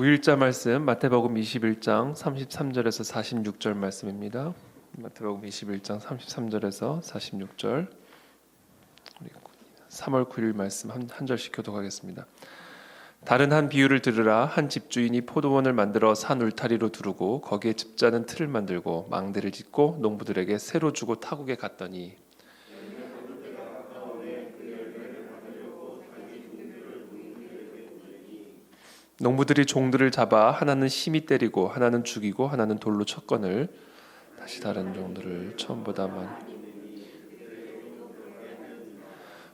9일자 말씀 마태복음 21장 33절에서 46절 말씀입니다. 마태복음 21장 33절에서 46절. 우리 3월 9일 말씀 한, 한 절씩 교독하겠습니다. 다른 한 비유를 들으라 한 집주인이 포도원을 만들어 산 울타리로 두르고 거기에 집자는 틀을 만들고 망대를 짓고 농부들에게 새로 주고 타국에 갔더니 농부들이 종들을 잡아 하나는 심히 때리고 하나는 죽이고 하나는 돌로 쳤거늘 다시 다른 종들을 처음보다 많이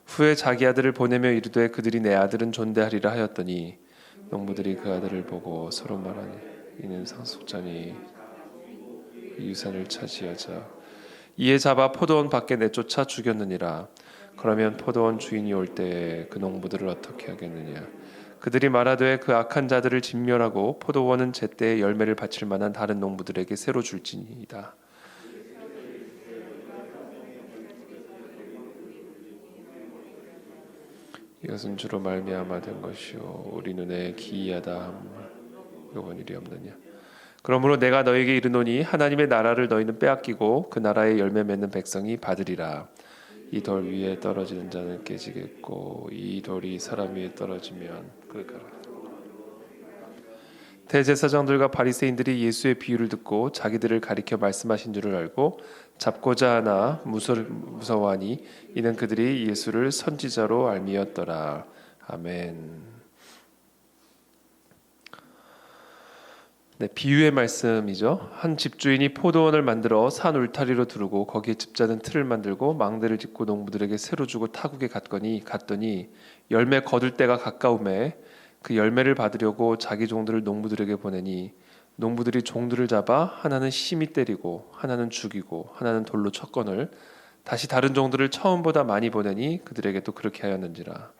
후에 자기 아들을 보내며 이르되 그들이 내 아들은 존대하리라 하였더니 농부들이 그 아들을 보고 서로 말하니 이는 상속자니 유산을 차지하자 이에 잡아 포도원 밖에 내쫓아 죽였느니라 그러면 포도원 주인이 올 때에 그 농부들을 어떻게 하겠느냐 그들이 말하되 그 악한 자들을 진멸하고 포도원은 제때에 열매를 바칠 만한 다른 농부들에게 새로 줄지니이다. 이것은 주로 말미암아 된 것이요 우리 눈에 기이하다 요번 일이 없느냐. 그러므로 내가 너에게 이르노니 하나님의 나라를 너희는 빼앗기고 그 나라의 열매 맺는 백성이 받으리라. 이 돌 위에 떨어지는 자는 깨지겠고 이 돌이 사람 위에 떨어지면 그러니까 대제사장들과 바리새인들이 예수의 비유를 듣고 자기들을 가리켜 말씀하신 줄을 알고 잡고자 하나 무서, 무서워하니 이는 그들이 예수를 선지자로 알미었더라 아멘. 네, 비유의 말씀이죠. 한 집주인이 포도원을 만들어 산 울타리로 두르고 거기에 집자는 틀을 만들고 망대를 짓고 농부들에게 새로 주고 타국에 갔거니 갔더니 열매 거둘 때가 가까움에 그 열매를 받으려고 자기 종들을 농부들에게 보내니 농부들이 종들을 잡아 하나는 심히 때리고 하나는 죽이고 하나는 돌로 쳤거늘 다시 다른 종들을 처음보다 많이 보내니 그들에게 또 그렇게 하였는지라.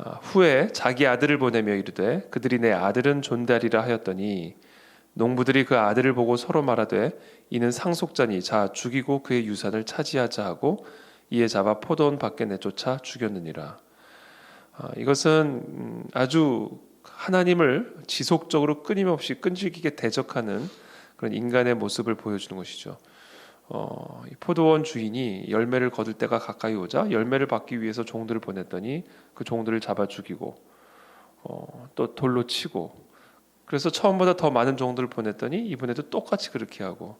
아, 후에 자기 아들을 보내며 이르되 그들이 내 아들은 존대하리라 하였더니 농부들이 그 아들을 보고 서로 말하되 이는 상속자니 자 죽이고 그의 유산을 차지하자 하고 이에 잡아 포도원 밖에 내쫓아 죽였느니라. 아, 이것은 음, 아주 하나님을 지속적으로 끊임없이 끈질기게 대적하는 그런 인간의 모습을 보여주는 것이죠. 어, 포도원 주인이 열매를 거둘 때가 가까이 오자 열매를 받기 위해서 종들을 보냈더니 그 종들을 잡아 죽이고 어, 또 돌로 치고 그래서 처음보다 더 많은 종들을 보냈더니 이번에도 똑같이 그렇게 하고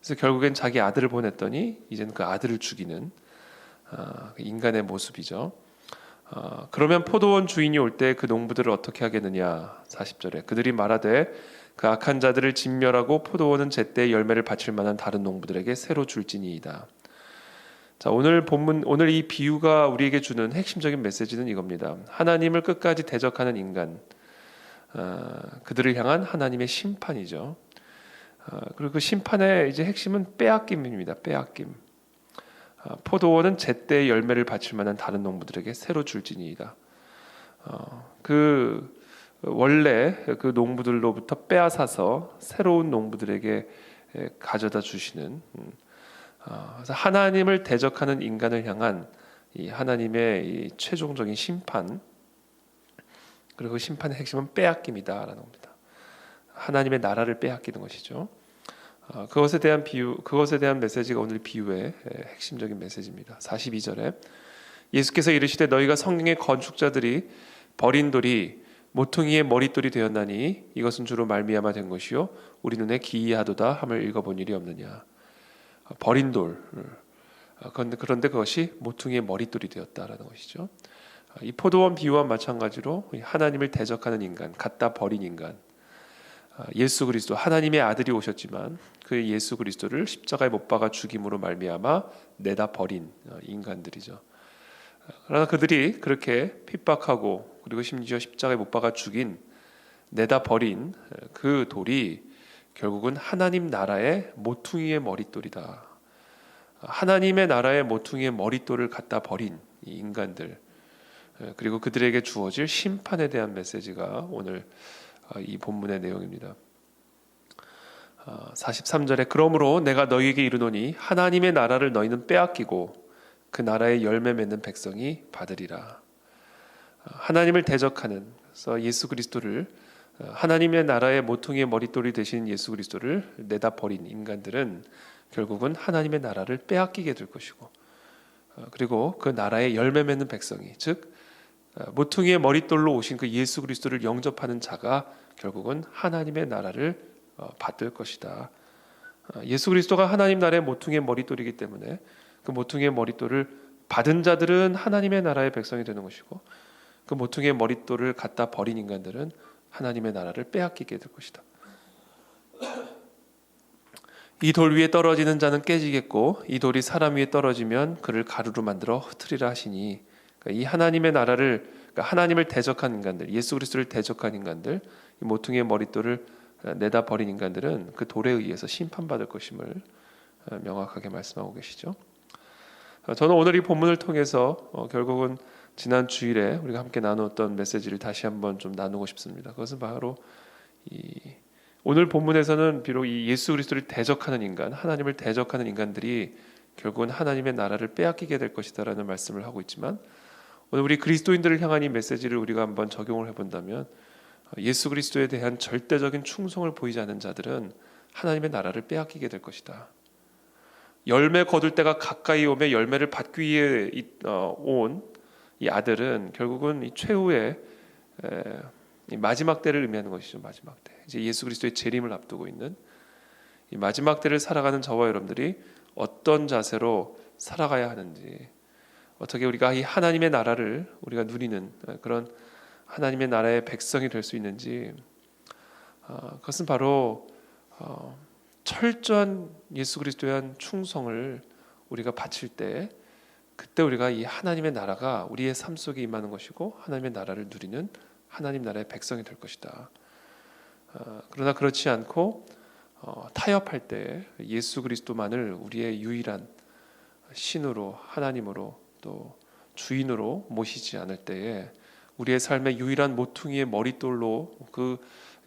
그래서 결국엔 자기 아들을 보냈더니 이제는 그 아들을 죽이는 어, 인간의 모습이죠. 어, 그러면 포도원 주인이 올 때 그 농부들을 어떻게 하겠느냐 40절에 그들이 말하되 그 악한 자들을 진멸하고 포도원은 제때 열매를 바칠 만한 다른 농부들에게 새로 줄지니이다. 자, 오늘 본문 오늘 이 비유가 우리에게 주는 핵심적인 메시지는 이겁니다. 하나님을 끝까지 대적하는 인간, 어, 그들을 향한 하나님의 심판이죠. 어, 그리고 그 심판의 이제 핵심은 빼앗김입니다. 빼앗김. 어, 포도원은 제때 열매를 바칠 만한 다른 농부들에게 새로 줄지니이다. 어, 그 원래 그 농부들로부터 빼앗아서 새로운 농부들에게 가져다 주시는 음, 어, 그래서 하나님을 대적하는 인간을 향한 이 하나님의 이 최종적인 심판 그리고 그 심판의 핵심은 빼앗김이다라는 겁니다. 하나님의 나라를 빼앗기는 것이죠. 어, 그것에 대한 비유, 그것에 대한 메시지가 오늘 비유의 핵심적인 메시지입니다. 42절에 예수께서 이르시되 너희가 성경의 건축자들이 버린 돌이 모퉁이의 머릿돌이 되었나니 이것은 주로 말미암아 된 것이요. 우리 눈에 기이하도다 함을 읽어본 일이 없느냐. 버린 돌. 그런데 그런데 그것이 모퉁이의 머릿돌이 되었다라는 것이죠. 이 포도원 비유와 마찬가지로 하나님을 대적하는 인간 갖다 버린 인간. 예수 그리스도 하나님의 아들이 오셨지만 그 예수 그리스도를 십자가에 못 박아 죽임으로 말미암아 내다 버린 인간들이죠. 그러나 그들이 그렇게 핍박하고 그리고 심지어 십자가에 못 박아 죽인 내다 버린 그 돌이 결국은 하나님 나라의 모퉁이의 머릿돌이다. 하나님의 나라의 모퉁이의 머릿돌을 갖다 버린 이 인간들 그리고 그들에게 주어질 심판에 대한 메시지가 오늘 이 본문의 내용입니다. 43절에 그러므로 내가 너희에게 이르노니 하나님의 나라를 너희는 빼앗기고 그 나라의 열매 맺는 백성이 받으리라. 하나님을 대적하는 그래서 예수 그리스도를 어, 하나님의 나라의 모퉁이의 머릿돌이 되신 예수 그리스도를 내다 버린 인간들은 결국은 하나님의 나라를 빼앗기게 될 것이고 어, 그리고 그 나라의 열매 맺는 백성이 즉 어, 모퉁이의 머릿돌로 오신 그 예수 그리스도를 영접하는 자가 결국은 하나님의 나라를 어, 받을 것이다. 어, 예수 그리스도가 하나님 나라의 모퉁이의 머릿돌이기 때문에 그 모퉁이의 머릿돌을 받은 자들은 하나님의 나라의 백성이 되는 것이고 그 모퉁이의 머릿돌을 갖다 버린 인간들은 하나님의 나라를 빼앗기게 될 것이다. 이 돌 위에 떨어지는 자는 깨지겠고 이 돌이 사람 위에 떨어지면 그를 가루로 만들어 흩으리라 하시니 그러니까 이 하나님의 나라를 그러니까 하나님을 대적한 인간들, 예수 그리스도를 대적한 인간들, 이 모퉁이의 머릿돌을 내다 버린 인간들은 그 돌에 의해서 심판받을 것임을 어, 명확하게 말씀하고 계시죠. 어, 저는 오늘 이 본문을 통해서 어, 결국은 지난 주일에 우리가 함께 나누었던 메시지를 다시 한번 좀 나누고 싶습니다. 그것은 바로 이 오늘 본문에서는 비록 이 예수 그리스도를 대적하는 인간, 하나님을 대적하는 인간들이 결국은 하나님의 나라를 빼앗기게 될 것이다라는 말씀을 하고 있지만 오늘 우리 그리스도인들을 향한 이 메시지를 우리가 한번 적용을 해본다면 예수 그리스도에 대한 절대적인 충성을 보이지 않는 자들은 하나님의 나라를 빼앗기게 될 것이다. 열매 거둘 때가 가까이 오며 열매를 받기 위해 어, 온 이 아들은 결국은 이 최후의 에, 이 마지막 때를 의미하는 것이죠. 마지막 때. 이제 예수 그리스도의 재림을 앞두고 있는 이 마지막 때를 살아가는 저와 여러분들이 어떤 자세로 살아가야 하는지 어떻게 우리가 이 하나님의 나라를 우리가 누리는 그런 하나님의 나라의 백성이 될 수 있는지 어, 그것은 바로 어, 철저한 예수 그리스도에 대한 충성을 우리가 바칠 때 그때 우리가 이 하나님의 나라가 우리의 삶 속에 임하는 것이고 하나님의 나라를 누리는 하나님 나라의 백성이 될 것이다. 어, 그러나 그렇지 않고 어, 타협할 때 예수 그리스도만을 우리의 유일한 신으로 하나님으로 또 주인으로 모시지 않을 때에 우리의 삶의 유일한 모퉁이의 머릿돌로 그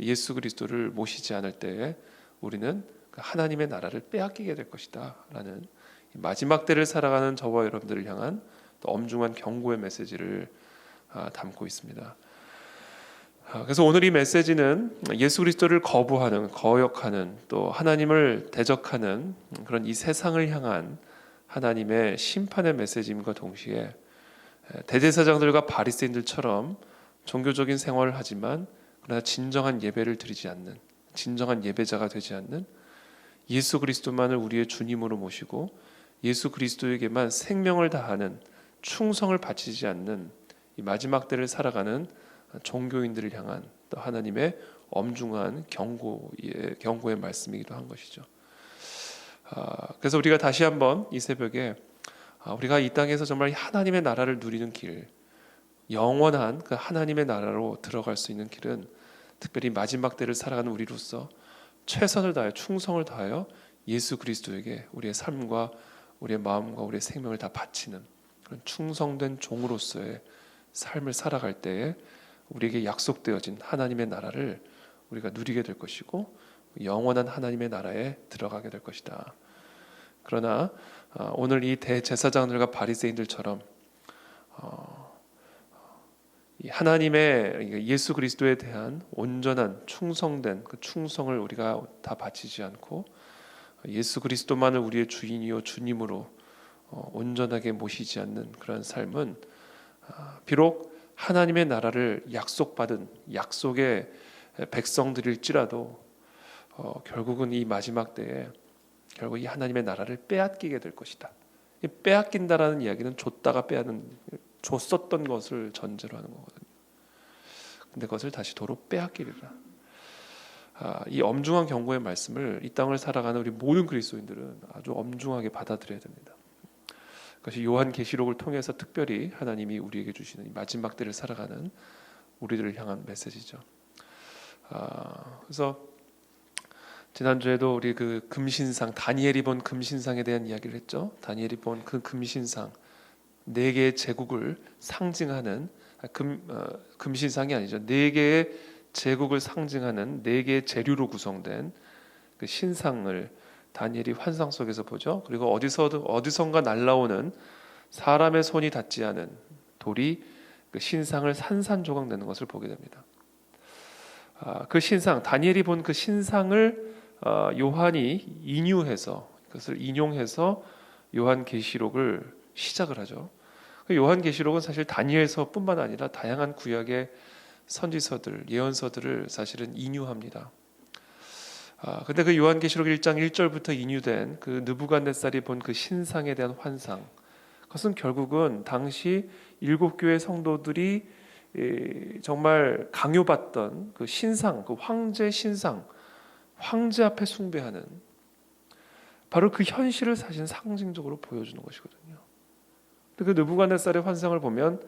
예수 그리스도를 모시지 않을 때에 우리는 그 하나님의 나라를 빼앗기게 될 것이다라는 마지막 때를 살아가는 저와 여러분들을 향한 엄중한 경고의 메시지를 아, 담고 있습니다. 아, 그래서 오늘 이 메시지는 예수 그리스도를 거부하는, 거역하는, 또 하나님을 대적하는 그런 이 세상을 향한 하나님의 심판의 메시지임과 동시에 대제사장들과 바리새인들처럼 종교적인 생활을 하지만 그러나 진정한 예배를 드리지 않는, 진정한 예배자가 되지 않는 예수 그리스도만을 우리의 주님으로 모시고 예수 그리스도에게만 생명을 다하는 충성을 바치지 않는 이 마지막 때를 살아가는 종교인들을 향한 또 하나님의 엄중한 경고의 경고의 말씀이기도 한 것이죠. 아, 그래서 우리가 다시 한번 이 새벽에 아, 우리가 이 땅에서 정말 하나님의 나라를 누리는 길, 영원한 그 하나님의 나라로 들어갈 수 있는 길은 특별히 마지막 때를 살아가는 우리로서 최선을 다하여 충성을 다하여 예수 그리스도에게 우리의 삶과 우리의 마음과 우리의 생명을 다 바치는 그런 충성된 종으로서의 삶을 살아갈 때에 우리에게 약속되어진 하나님의 나라를 우리가 누리게 될 것이고 영원한 하나님의 나라에 들어가게 될 것이다. 그러나 어, 오늘 이 대제사장들과 바리새인들처럼 어, 하나님의 예수 그리스도에 대한 온전한 충성된 그 충성을 우리가 다 바치지 않고 예수 그리스도만을 우리의 주인이요 주님으로 어, 온전하게 모시지 않는 그런 삶은 아, 비록 하나님의 나라를 약속받은 약속의 백성들일지라도 결국은 이 마지막 때에 결국 이 하나님의 나라를 빼앗기게 될 것이다. 빼앗긴다라는 이야기는 줬다가 빼앗는 줬었던 것을 전제로 하는 거거든요. 근데 그것을 다시 도로 빼앗기리라. 아, 이 엄중한 경고의 말씀을 이 땅을 살아가는 우리 모든 그리스도인들은 아주 엄중하게 받아들여야 됩니다. 그것이 요한 계시록을 통해서 특별히 하나님이 우리에게 주시는 마지막 때를 살아가는 우리들을 향한 메시지죠. 아, 그래서 지난주에도 우리 그 금신상 다니엘이 본 금신상에 대한 이야기를 했죠. 다니엘이 본 그 금신상 네 개의 제국을 상징하는 아, 금 어, 금신상이 아니죠. 네 개의 제국을 상징하는 네 개의 재료로 구성된 그 신상을 다니엘이 환상 속에서 보죠. 그리고 어디서 어디선가 날라오는 사람의 손이 닿지 않은 돌이 그 신상을 산산조각 내는 것을 보게 됩니다. 아, 그 신상 다니엘이 본 그 신상을 어, 요한이 인유해서 그것을 인용해서 요한 계시록을 시작을 하죠. 그 요한 계시록은 사실 다니엘서뿐만 아니라 다양한 구약의 선지서들, 예언서들을 사실은 인유합니다. 아, 근데 그 요한 계시록 1장 1절부터 인유된 그 느부갓네살이 본 그 신상에 대한 환상. 그것은 결국은 당시 일곱 교회 성도들이 에, 정말 강요받던 그 신상, 그 황제 신상, 황제 앞에 숭배하는 바로 그 현실을 사실 상징적으로 보여주는 것이거든요. 근데 그 느부갓네살의 환상을 보면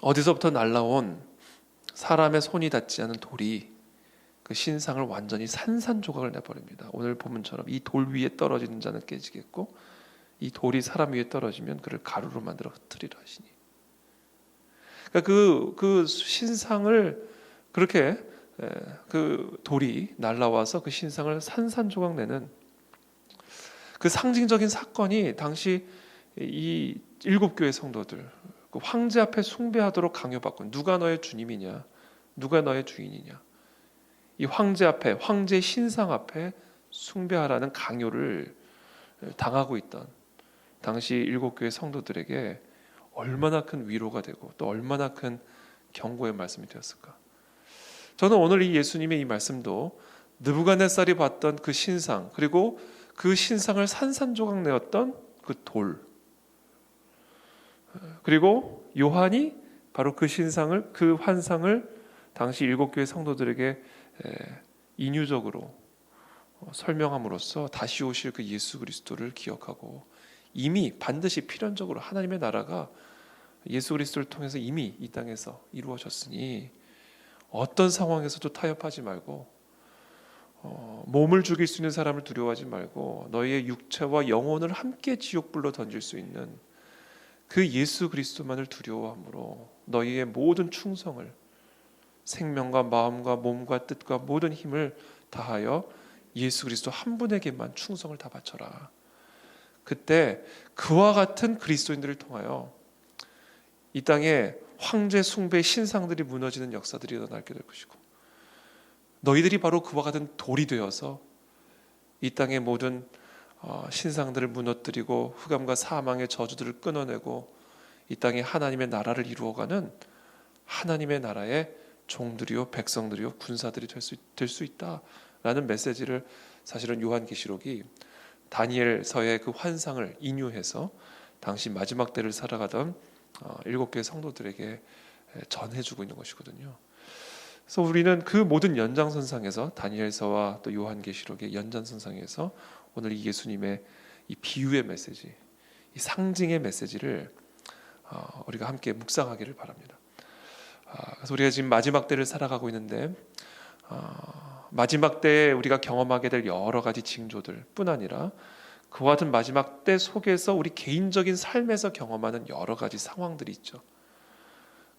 어디서부터 날라온 사람의 손이 닿지 않은 돌이 그 신상을 완전히 산산조각을 내버립니다. 오늘 본문처럼 이 돌 위에 떨어지는 자는 깨지겠고 이 돌이 사람 위에 떨어지면 그를 가루로 만들어 흩트리라 하시니. 그러니까 그, 그 신상을 그렇게 에, 그 돌이 날라와서 그 신상을 산산조각 내는 그 상징적인 사건이 당시 이 일곱 교회 성도들 그 황제 앞에 숭배하도록 강요받고 누가 너의 주님이냐 누가 너의 주인이냐 이 황제 앞에 황제 신상 앞에 숭배하라는 강요를 당하고 있던 당시 일곱 교회 성도들에게 얼마나 큰 위로가 되고 또 얼마나 큰 경고의 말씀이 되었을까? 저는 오늘 이 예수님의 이 말씀도 느부갓네살이 봤던 그 신상 그리고 그 신상을 산산조각 내었던 그 돌 그리고 요한이 바로 그 신상을 그 환상을 당시 일곱 교회 성도들에게 인유적으로 어, 설명함으로써 다시 오실 그 예수 그리스도를 기억하고 이미 반드시 필연적으로 하나님의 나라가 예수 그리스도를 통해서 이미 이 땅에서 이루어졌으니 어떤 상황에서도 타협하지 말고 어, 몸을 죽일 수 있는 사람을 두려워하지 말고 너희의 육체와 영혼을 함께 지옥불로 던질 수 있는 그 예수 그리스도만을 두려워함으로 너희의 모든 충성을 생명과 마음과 몸과 뜻과 모든 힘을 다하여 예수 그리스도 한 분에게만 충성을 다 바쳐라. 그때 그와 같은 그리스도인들을 통하여 이 땅에 황제 숭배 신상들이 무너지는 역사들이 일어나게 될 것이고 너희들이 바로 그와 같은 돌이 되어서 이 땅의 모든 어, 신상들을 무너뜨리고 흑암과 사망의 저주들을 끊어내고 이 땅에 하나님의 나라를 이루어가는 하나님의 나라의 종들이요 백성들이요 군사들이 될 수 될 수 있다라는 메시지를 사실은 요한계시록이 다니엘서의 그 환상을 인유해서 당시 마지막 때를 살아가던 어, 일곱 개의 성도들에게 전해주고 있는 것이거든요. 그래서 우리는 그 모든 연장선상에서 다니엘서와 또 요한계시록의 연장선상에서 오늘 이 예수님의 이 비유의 메시지, 이 상징의 메시지를 어, 우리가 함께 묵상하기를 바랍니다. 아, 그래서 우리가 지금 마지막 때를 살아가고 있는데 어, 마지막 때에 우리가 경험하게 될 여러 가지 징조들뿐 아니라 그와 같은 마지막 때 속에서 우리 개인적인 삶에서 경험하는 여러 가지 상황들이 있죠.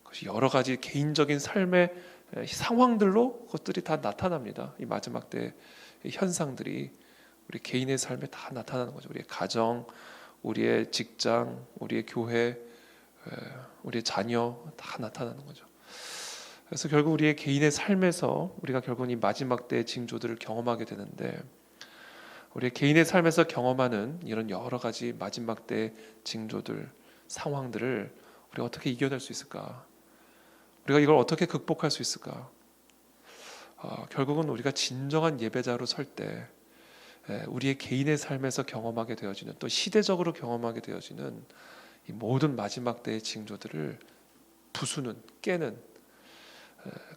그것이 여러 가지 개인적인 삶의 상황들로 그것들이 다 나타납니다. 이 마지막 때 현상들이 우리 개인의 삶에 다 나타나는 거죠. 우리의 가정, 우리의 직장, 우리의 교회, 우리의 자녀 다 나타나는 거죠. 그래서 결국 우리의 개인의 삶에서 우리가 결국 이 마지막 때의 징조들을 경험하게 되는데 우리의 개인의 삶에서 경험하는 이런 여러 가지 마지막 때 징조들, 상황들을 우리가 어떻게 이겨낼 수 있을까? 우리가 이걸 어떻게 극복할 수 있을까? 어, 결국은 우리가 진정한 예배자로 설 때 우리의 개인의 삶에서 경험하게 되어지는 또 시대적으로 경험하게 되어지는 이 모든 마지막 때의 징조들을 부수는 깨는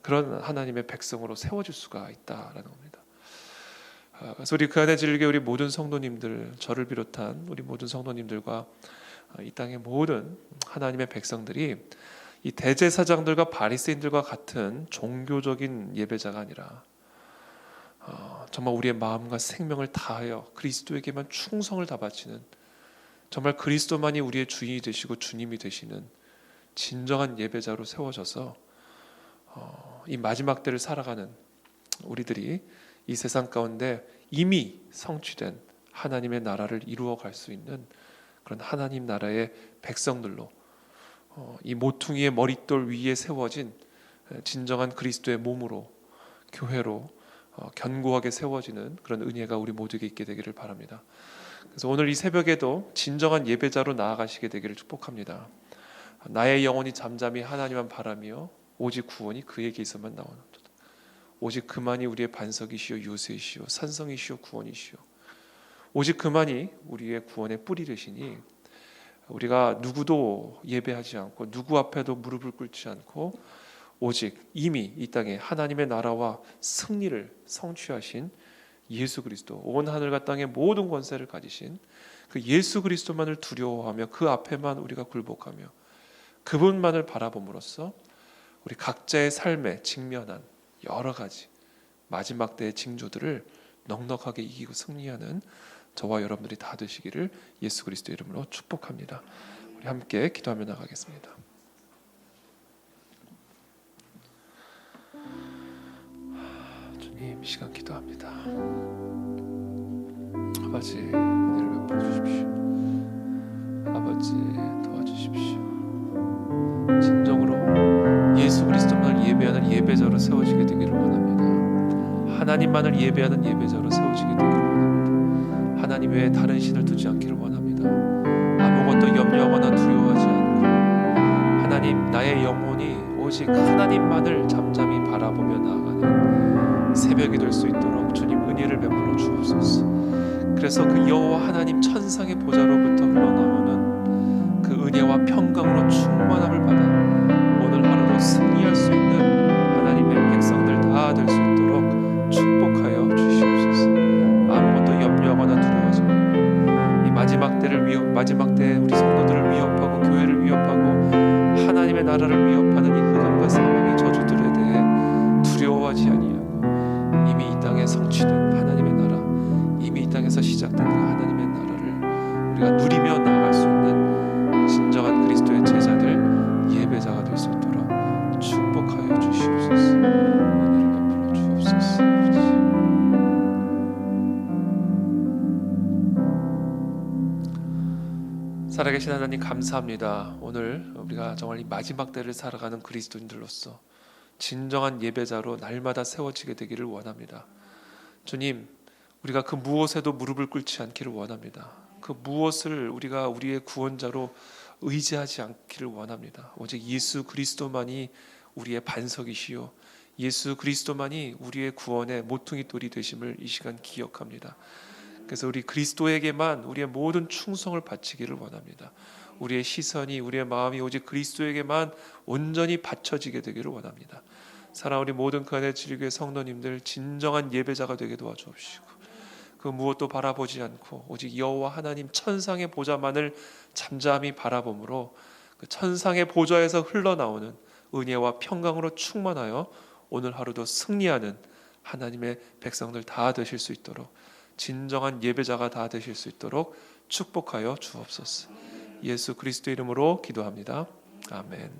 그런 하나님의 백성으로 세워질 수가 있다라는 겁니다. 아, 그래서 우리 그 안에 즐겨 우리 모든 성도님들, 저를 비롯한 우리 모든 성도님들과 아, 이 땅의 모든 하나님의 백성들이 이 대제사장들과 바리새인들과 같은 종교적인 예배자가 아니라 어, 정말 우리의 마음과 생명을 다하여 그리스도에게만 충성을 다 바치는 정말 그리스도만이 우리의 주인이 되시고 주님이 되시는 진정한 예배자로 세워져서 어, 이 마지막 때를 살아가는 우리들이 이 세상 가운데 이미 성취된 하나님의 나라를 이루어 갈 수 있는 그런 하나님 나라의 백성들로 어, 이 모퉁이의 머릿돌 위에 세워진 진정한 그리스도의 몸으로 교회로 어, 견고하게 세워지는 그런 은혜가 우리 모두에게 있게 되기를 바랍니다. 그래서 오늘 이 새벽에도 진정한 예배자로 나아가시게 되기를 축복합니다. 나의 영혼이 잠잠히 하나님만 바라며 오직 구원이 그에게서만 나오는 오직 그만이 우리의 반석이시요 요새이시요 산성이시요 구원이시요 오직 그만이 우리의 구원의 뿌리 되시니 우리가 누구도 예배하지 않고 누구 앞에도 무릎을 꿇지 않고 오직 이미 이 땅에 하나님의 나라와 승리를 성취하신 예수 그리스도 온 하늘과 땅의 모든 권세를 가지신 그 예수 그리스도만을 두려워하며 그 앞에만 우리가 굴복하며 그분만을 바라봄으로써 우리 각자의 삶에 직면한 여러 가지 마지막 때의 징조들을 넉넉하게 이기고 승리하는 저와 여러분들이 다 되시기를 예수 그리스도 이름으로 축복합니다. 우리 함께 기도하며 나가겠습니다. 이 시간 기도합니다. 아버지 은혜를 베풀어 주십시오. 아버지 도와주십시오. 진정으로 예수 그리스도만을 예배하는 예배자로 세워지게 되기를 원합니다. 하나님만을 예배하는 예배자로 세워지게 되기를 원합니다. 하나님 외에 다른 신을 두지 않기를 원합니다. 아무것도 염려하거나 두려워하지 않고 하나님 나의 영혼이 오직 하나님만을 잠잠히 바라보며 나아가는 새벽이 될 수 있도록 주님 은혜를 베풀어 주옵소서. 그래서 그 여호와 하나님 천상의 보좌로부터 흘러나오는 그 은혜와 평강으로 충만함을 받아 오늘 하루도 승리할 수 있는 하나님의 백성들 다 될 수 있도록 축복하여 주시옵소서. 아무것도 염려하거나 두려워하지 말고 이 마지막 때를 위협 마지막 때 우리 성도들을 위협하고 교회를 위협하고 하나님의 나라를 위협 하나님 감사합니다 오늘 우리가 정말 이 마지막 때를 살아가는 그리스도인들로서 진정한 예배자로 날마다 세워지게 되기를 원합니다 주님 우리가 그 무엇에도 무릎을 꿇지 않기를 원합니다. 그 무엇을 우리가 우리의 구원자로 의지하지 않기를 원합니다. 오직 예수 그리스도만이 우리의 반석이시요 예수 그리스도만이 우리의 구원의 모퉁이 돌이 되심을 이 시간 기억합니다. 그래서 우리 그리스도에게만 우리의 모든 충성을 바치기를 원합니다. 우리의 시선이 우리의 마음이 오직 그리스도에게만 온전히 바쳐지게 되기를 원합니다. 사랑 우리 모든 그 안에 지리교회 성도님들 진정한 예배자가 되게 도와주옵시고 그 무엇도 바라보지 않고 오직 여호와 하나님 천상의 보좌만을 잠잠히 바라봄으로 그 천상의 보좌에서 흘러나오는 은혜와 평강으로 충만하여 오늘 하루도 승리하는 하나님의 백성들 다 되실 수 있도록 진정한 예배자가 다 되실 수 있도록 축복하여 주옵소서. 예수 그리스도 이름으로 기도합니다. 아멘.